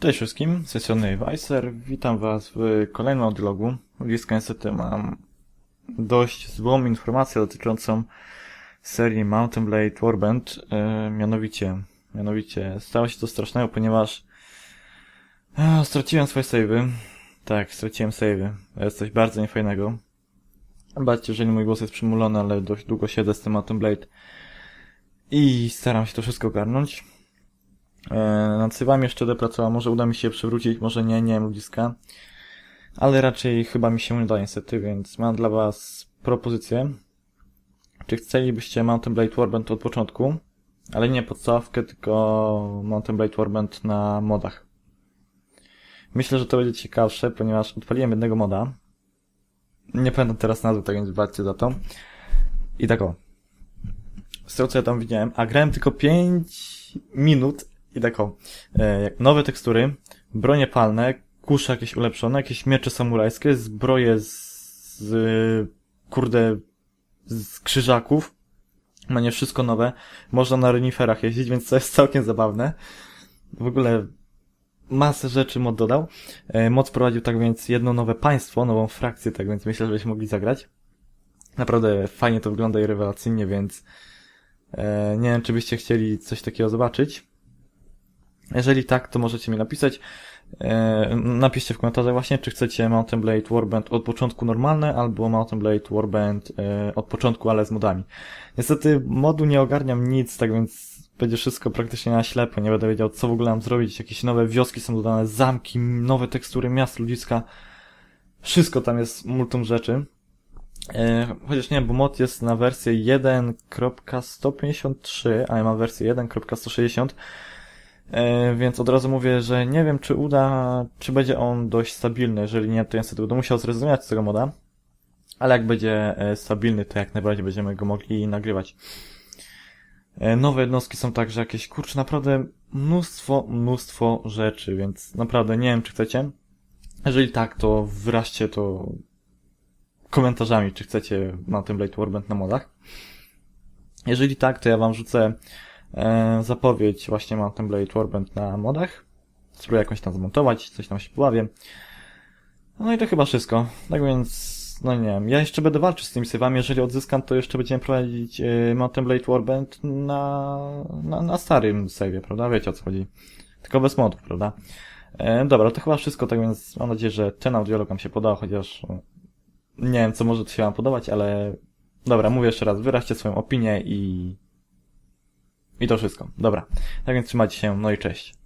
Cześć wszystkim, z tej strony Weiser. Witam Was w kolejnym audiologu. Blisko niestety mam dość złą informację dotyczącą serii Mountain Blade Warband. E, mianowicie, mianowicie stało się to strasznego, ponieważ e, straciłem swoje savey. Tak, straciłem savey. To jest coś bardzo niefajnego. Baczcie, jeżeli mój głos jest przymulony, ale dość długo siedzę z tym Mountain Blade i staram się to wszystko ogarnąć. E, nad sywami jeszcze będę pracował, może uda mi się przywrócić, może nie, nie wiem, ludziska. Ale raczej chyba mi się nie uda niestety, więc mam dla was propozycję. Czy chcielibyście Mountain Blade Warband od początku, ale nie podstawkę, tylko Mountain Blade Warband na modach. Myślę, że to będzie ciekawsze, ponieważ odpaliłem jednego moda. Nie pamiętam teraz nazwy, tak więc wybaczcie za to. I tak o. Z tego co ja tam widziałem, a grałem tylko 5 minut i tak o. E, nowe tekstury, bronie palne, kusze jakieś ulepszone, jakieś miecze samurajskie, zbroje z, z kurde, z krzyżaków. Ma nie wszystko nowe. Można na reniferach jeździć, więc to jest całkiem zabawne. W ogóle masę rzeczy mod dodał. E, mod wprowadził tak więc jedno nowe państwo, nową frakcję, tak więc myślę, że byśmy mogli zagrać. Naprawdę fajnie to wygląda i rewelacyjnie, więc e, nie wiem, czy byście chcieli coś takiego zobaczyć. Jeżeli tak, to możecie mi napisać. E, napiszcie w komentarzach właśnie, czy chcecie Mountain Blade Warband od początku normalne, albo Mountain Blade Warband e, od początku, ale z modami. Niestety modu nie ogarniam nic, tak więc będzie wszystko praktycznie na ślepo, nie będę wiedział co w ogóle mam zrobić, jakieś nowe wioski są dodane, zamki, nowe tekstury miast, ludziska. Wszystko tam jest multum rzeczy. E, chociaż nie bo mod jest na wersję 1.153, a ja mam wersję 1.160. E, więc od razu mówię, że nie wiem, czy uda, czy będzie on dość stabilny. Jeżeli nie, to niestety będę musiał zrezygnować z tego moda. Ale jak będzie e, stabilny, to jak najbardziej będziemy go mogli nagrywać. E, nowe jednostki są także jakieś, kurczę, naprawdę mnóstwo, mnóstwo rzeczy, więc naprawdę nie wiem, czy chcecie. Jeżeli tak, to wyraźcie to komentarzami, czy chcecie Mountain Blade Warband na modach. Jeżeli tak, to ja wam rzucę e, zapowiedź właśnie Mountain Blade Warband na modach. Spróbuję jakąś tam zmontować, coś tam się pobawię. No i to chyba wszystko. Tak więc, no nie wiem, ja jeszcze będę walczył z tymi sywami, jeżeli odzyskam, to jeszcze będziemy prowadzić e, Mountain Blade Warband na, na, na starym save'ie, prawda? Wiecie o co chodzi. Tylko bez modów, prawda? E, dobra, to chyba wszystko, tak więc mam nadzieję, że ten audiolog wam się podobał, chociaż nie wiem, co może to się wam podobać, ale dobra, mówię jeszcze raz, wyraźcie swoją opinię i i to wszystko. Dobra. Tak więc trzymajcie się, no i cześć.